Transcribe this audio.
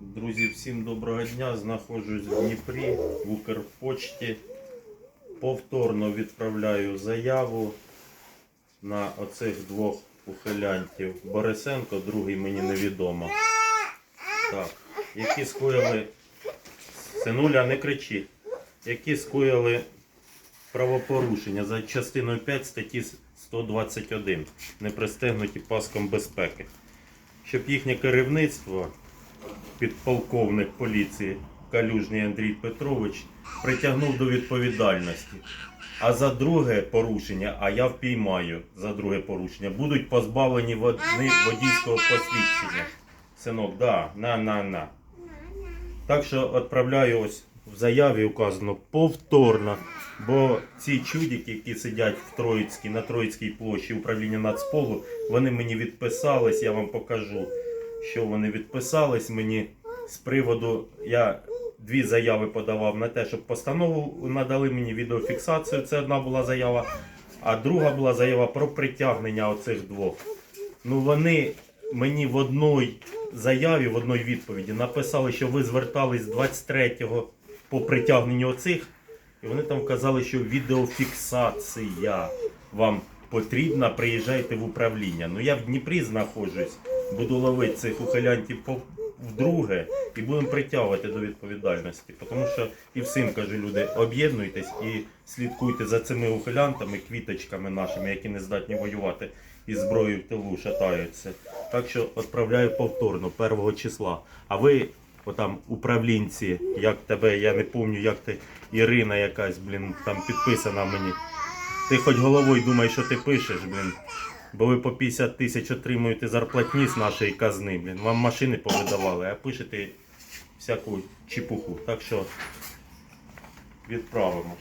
Друзі, всім доброго дня. Знаходжусь в Дніпрі в Укрпочті. Повторно відправляю заяву на оцих двох ухилянтів. Борисенко, другий мені невідомо. Так, які скоїли. Синуля, не кричи. Які скоїли правопорушення за частиною 5 статті 121. Не пристегнуті паском безпеки. Щоб їхнє керівництво підполковник поліції Калюжний Андрій Петрович притягнув до відповідальності. А за друге порушення, а я впіймаю за друге порушення, будуть позбавлені води- водійського посвідчення. Синок, да, на, на, на. Так що відправляю ось в заяві указано повторно. Бо ці чудики, які сидять в Троїцькій, на Троїцькій площі управління Нацполу, вони мені відписались, я вам покажу, що вони відписались мені з приводу. Я дві заяви подавав на те, щоб постанову надали мені відеофіксацію. Це одна була заява, а друга була заява про притягнення оцих двох. Ну вони мені в одній заяві, в одній відповіді написали, що ви звертались 23-го по притягненню оцих. І вони там казали, що відеофіксація вам потрібна, приїжджайте в управління. Ну я в Дніпрі знаходжусь, буду ловити цих ухилянтів по вдруге і будемо притягувати до відповідальності. Тому що і всім кажу, люди, об'єднуйтесь і слідкуйте за цими ухилянтами, квіточками нашими, які не здатні воювати і зброєю в тилу шатаються. Так що відправляю повторно 1 числа. А ви, отам управлінці, як тебе, я не пам'ятаю, як ти Ірина якась, блін, там підписана мені. Ти хоч головою думай, що ти пишеш, блін. Бо ви по 50 тисяч отримуєте зарплатні з нашої казни, блін. Вам машини повидавали, а пишете всяку чепуху. Так що відправимо.